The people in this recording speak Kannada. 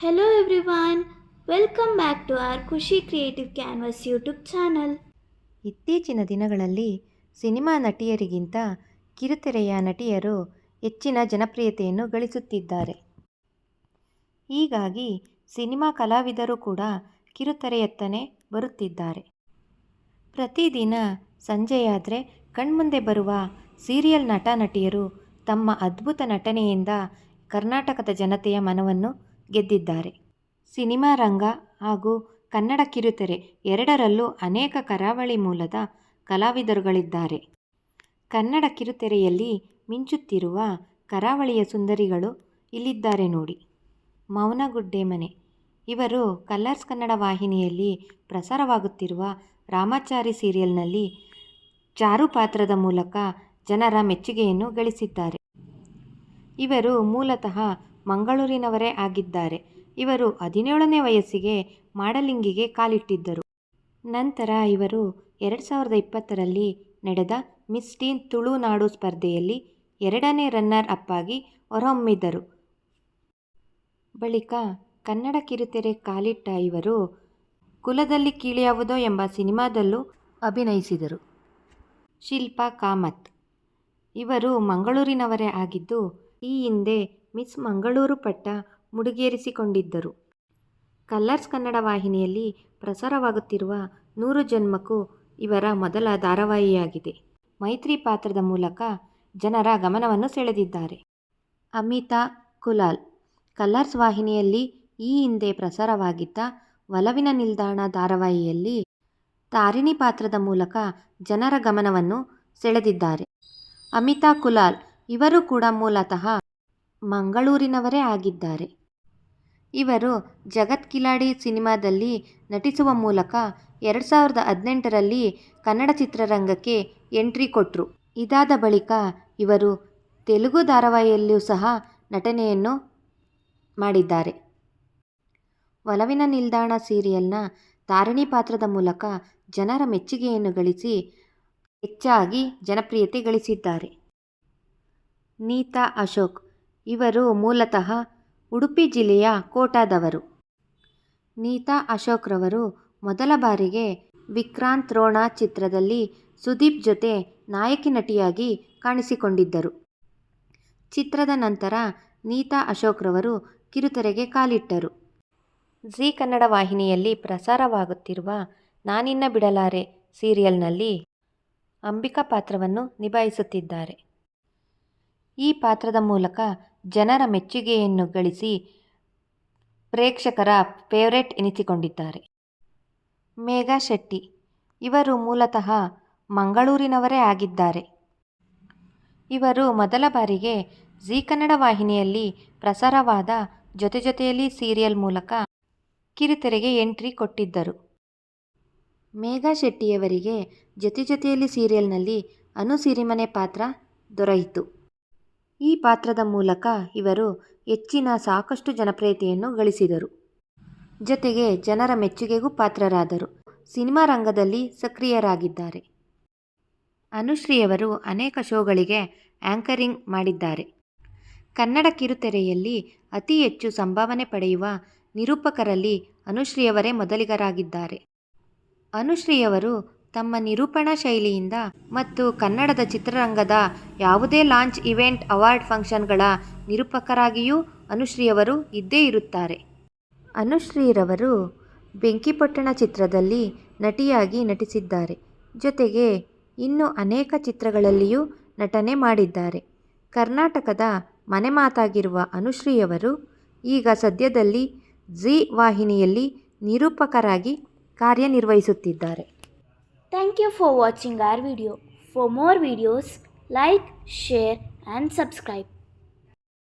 Hello everyone welcome back to our Khushi creative Canvas YouTube channel ಇತ್ತೀಚಿನ ದಿನಗಳಲ್ಲಿ ಸಿನಿಮಾ ನಟಿಯರಿಗಿಂತ ಕಿರುತೆರೆಯ ನಟಿಯರು ಹೆಚ್ಚಿನ ಜನಪ್ರಿಯತೆಯನ್ನು ಗಳಿಸುತ್ತಿದ್ದಾರೆ. ಹೀಗಾಗಿ ಸಿನಿಮಾ ಕಲಾವಿದರು ಕೂಡ ಕಿರುತೆರೆಯತ್ತನೇ ಬರುತ್ತಿದ್ದಾರೆ. ಪ್ರತಿದಿನ ಸಂಜೆಯಾದರೆ ಕಣ್ಮುಂದೆ ಬರುವ ಸೀರಿಯಲ್ ನಟ ನಟಿಯರು ತಮ್ಮ ಅದ್ಭುತ ನಟನೆಯಿಂದ ಕರ್ನಾಟಕದ ಜನತೆಯ ಮನವನ್ನು ಗೆದ್ದಿದ್ದಾರೆ. ಸಿನಿಮಾ ರಂಗ ಹಾಗೂ ಕನ್ನಡ ಕಿರುತೆರೆ ಎರಡರಲ್ಲೂ ಅನೇಕ ಕರಾವಳಿ ಮೂಲದ ಕಲಾವಿದರುಗಳಿದ್ದಾರೆ. ಕನ್ನಡ ಕಿರುತೆರೆಯಲ್ಲಿ ಮಿಂಚುತ್ತಿರುವ ಕರಾವಳಿಯ ಸುಂದರಿಗಳು ಇಲ್ಲಿದ್ದಾರೆ ನೋಡಿ. ಮೌನಗುಡ್ಡೆ ಮನೆ. ಇವರು ಕಲರ್ಸ್ ಕನ್ನಡ ವಾಹಿನಿಯಲ್ಲಿ ಪ್ರಸಾರವಾಗುತ್ತಿರುವ ರಾಮಾಚಾರಿ ಸೀರಿಯಲ್ನಲ್ಲಿ ಚಾರು ಪಾತ್ರದ ಮೂಲಕ ಜನರ ಮೆಚ್ಚುಗೆಯನ್ನು ಗಳಿಸಿದ್ದಾರೆ. ಇವರು ಮೂಲತಃ ಮಂಗಳೂರಿನವರೇ ಆಗಿದ್ದಾರೆ. ಇವರು ಹದಿನೇಳನೇ ವಯಸ್ಸಿಗೆ ಮಾಡಲಿಂಗಿಗೆ ಕಾಲಿಟ್ಟಿದ್ದರು. ನಂತರ ಇವರು ಎರಡು ಸಾವಿರದ ಇಪ್ಪತ್ತರಲ್ಲಿ ನಡೆದ ಮಿಸ್ ಟೀನ್ ತುಳುನಾಡು ಸ್ಪರ್ಧೆಯಲ್ಲಿ ಎರಡನೇ ರನ್ನರ್ ಅಪ್ ಆಗಿ ಹೊರಹೊಮ್ಮಿದರು ಬಳಿಕ ಕನ್ನಡ ಕಿರುತೆರೆ ಕಾಲಿಟ್ಟ ಇವರು ಕುಲದಲ್ಲಿ ಕೀಳಿಯಾವುದೋ ಎಂಬ ಸಿನಿಮಾದಲ್ಲೂ ಅಭಿನಯಿಸಿದರು. ಶಿಲ್ಪಾ ಕಾಮತ್. ಇವರು ಮಂಗಳೂರಿನವರೇ ಆಗಿದ್ದು, ಈ ಹಿಂದೆ ಮಿಸ್ ಮಂಗಳೂರು ಪಟ್ಟ ಮುಡಿಗೇರಿಸಿಕೊಂಡಿದ್ದರು. ಕಲ್ಲರ್ಸ್ ಕನ್ನಡ ವಾಹಿನಿಯಲ್ಲಿ ಪ್ರಸಾರವಾಗುತ್ತಿರುವ ನೂರು ಜನ್ಮಕ್ಕೂ ಇವರ ಮೊದಲ ಧಾರಾವಾಹಿಯಾಗಿದೆ. ಮೈತ್ರಿ ಪಾತ್ರದ ಮೂಲಕ ಜನರ ಗಮನವನ್ನು ಸೆಳೆದಿದ್ದಾರೆ. ಅಮಿತಾ ಕುಲಾಲ್. ಕಲ್ಲರ್ಸ್ ವಾಹಿನಿಯಲ್ಲಿ ಈ ಹಿಂದೆ ಪ್ರಸಾರವಾಗಿದ್ದ ಒಲವಿನ ನಿಲ್ದಾಣ ಧಾರಾವಾಹಿಯಲ್ಲಿ ತಾರಿಣಿ ಪಾತ್ರದ ಮೂಲಕ ಜನರ ಗಮನವನ್ನು ಸೆಳೆದಿದ್ದಾರೆ. ಅಮಿತಾ ಕುಲಾಲ್. ಇವರು ಕೂಡ ಮೂಲತಃ ಮಂಗಳೂರಿನವರೇ ಆಗಿದ್ದಾರೆ. ಇವರು ಜಗತ್ ಕಿಲಾಡಿ ಸಿನಿಮಾದಲ್ಲಿ ನಟಿಸುವ ಮೂಲಕ ಎರಡು ಸಾವಿರದ ಹದಿನೆಂಟರಲ್ಲಿ ಕನ್ನಡ ಚಿತ್ರರಂಗಕ್ಕೆ ಎಂಟ್ರಿ ಕೊಟ್ಟರು ಇದಾದ ಬಳಿಕ ಇವರು ತೆಲುಗು ಧಾರಾವಾಹಿಯಲ್ಲಿಯೂ ಸಹ ನಟನೆಯನ್ನು ಮಾಡಿದ್ದಾರೆ. ಒಲವಿನ ನಿಲ್ದಾಣ ಸೀರಿಯಲ್ನ ತಾರಣಿ ಪಾತ್ರದ ಮೂಲಕ ಜನರ ಮೆಚ್ಚುಗೆಯನ್ನು ಗಳಿಸಿ ಹೆಚ್ಚಾಗಿ ಜನಪ್ರಿಯತೆ ಗಳಿಸಿದ್ದಾರೆ. ನೀತಾ ಅಶೋಕ್ ಇವರು ಮೂಲತಃ ಉಡುಪಿ ಜಿಲ್ಲೆಯ ಕೋಟಾದವರು. ನೀತಾ ಅಶೋಕ್ರವರು ಮೊದಲ ಬಾರಿಗೆ ವಿಕ್ರಾಂತ್ ರೋಣ ಚಿತ್ರದಲ್ಲಿ ಸುದೀಪ್ ಜೊತೆ ನಾಯಕಿ ನಟಿಯಾಗಿ ಕಾಣಿಸಿಕೊಂಡಿದ್ದರು. ಚಿತ್ರದ ನಂತರ ನೀತಾ ಅಶೋಕ್ರವರು ಕಿರುತೆರೆಗೆ ಕಾಲಿಟ್ಟರು. ಜೀ ಕನ್ನಡ ವಾಹಿನಿಯಲ್ಲಿ ಪ್ರಸಾರವಾಗುತ್ತಿರುವ ನಾನಿನ್ನ ಬಿಡಲಾರೆ ಸೀರಿಯಲ್ನಲ್ಲಿ ಅಂಬಿಕಾ ಪಾತ್ರವನ್ನು ನಿಭಾಯಿಸುತ್ತಿದ್ದಾರೆ. ಈ ಪಾತ್ರದ ಮೂಲಕ ಜನರ ಮೆಚ್ಚುಗೆಯನ್ನು ಗಳಿಸಿ ಪ್ರೇಕ್ಷಕರ ಫೇವರೇಟ್ ಎನಿಸಿಕೊಂಡಿದ್ದಾರೆ. ಮೇಘಾ ಶೆಟ್ಟಿ, ಇವರು ಮೂಲತಃ ಮಂಗಳೂರಿನವರೇ ಆಗಿದ್ದಾರೆ. ಇವರು ಮೊದಲ ಬಾರಿಗೆ ಜೀ ಕನ್ನಡ ವಾಹಿನಿಯಲ್ಲಿ ಪ್ರಸಾರವಾದ ಜೊತೆ ಜೊತೆಯಲ್ಲಿ ಸೀರಿಯಲ್ ಮೂಲಕ ಕಿರುತೆರೆಗೆ ಎಂಟ್ರಿ ಕೊಟ್ಟಿದ್ದರು. ಮೇಘಾ ಶೆಟ್ಟಿಯವರಿಗೆ ಜೊತೆ ಜೊತೆಯಲ್ಲಿ ಸೀರಿಯಲ್ನಲ್ಲಿ ಅನು ಸಿರಿಮನೆ ಪಾತ್ರ ದೊರೆಯಿತು. ಈ ಪಾತ್ರದ ಮೂಲಕ ಇವರು ಹೆಚ್ಚಿನ ಸಾಕಷ್ಟು ಜನಪ್ರಿಯತೆಯನ್ನು ಗಳಿಸಿದರು. ಜೊತೆಗೆ ಜನರ ಮೆಚ್ಚುಗೆಗೂ ಪಾತ್ರರಾದರು. ಸಿನಿಮಾ ರಂಗದಲ್ಲಿ ಸಕ್ರಿಯರಾಗಿದ್ದಾರೆ. ಅನುಶ್ರೀಯವರು ಅನೇಕ ಶೋಗಳಿಗೆ ಆ್ಯಂಕರಿಂಗ್ ಮಾಡಿದ್ದಾರೆ. ಕನ್ನಡ ಕಿರುತೆರೆಯಲ್ಲಿ ಅತಿ ಹೆಚ್ಚು ಸಂಭಾವನೆ ಪಡೆಯುವ ನಿರೂಪಕರಲ್ಲಿ ಅನುಶ್ರೀಯವರೇ ಮೊದಲಿಗರಾಗಿದ್ದಾರೆ. ಅನುಶ್ರೀಯವರು ತಮ್ಮ ನಿರೂಪಣಾ ಶೈಲಿಯಿಂದ ಮತ್ತು ಕನ್ನಡದ ಚಿತ್ರರಂಗದ ಯಾವುದೇ ಲಾಂಚ್ ಇವೆಂಟ್, ಅವಾರ್ಡ್ ಫಂಕ್ಷನ್ಗಳ ನಿರೂಪಕರಾಗಿಯೂ ಅನುಶ್ರೀಯವರು ಇದ್ದೇ ಇರುತ್ತಾರೆ. ಅನುಶ್ರೀರವರು ಬೆಂಕಿಪೊಟ್ಟಣ ಚಿತ್ರದಲ್ಲಿ ನಟಿಯಾಗಿ ನಟಿಸಿದ್ದಾರೆ. ಜೊತೆಗೆ ಇನ್ನು ಅನೇಕ ಚಿತ್ರಗಳಲ್ಲಿಯೂ ನಟನೆ ಮಾಡಿದ್ದಾರೆ. ಕರ್ನಾಟಕದ ಮನೆಮಾತಾಗಿರುವ ಅನುಶ್ರೀಯವರು ಈಗ ಸದ್ಯದಲ್ಲಿ ಝೀ ವಾಹಿನಿಯಲ್ಲಿ ನಿರೂಪಕರಾಗಿ ಕಾರ್ಯನಿರ್ವಹಿಸುತ್ತಿದ್ದಾರೆ. Thank you for watching our video. For more videos, like, share and subscribe.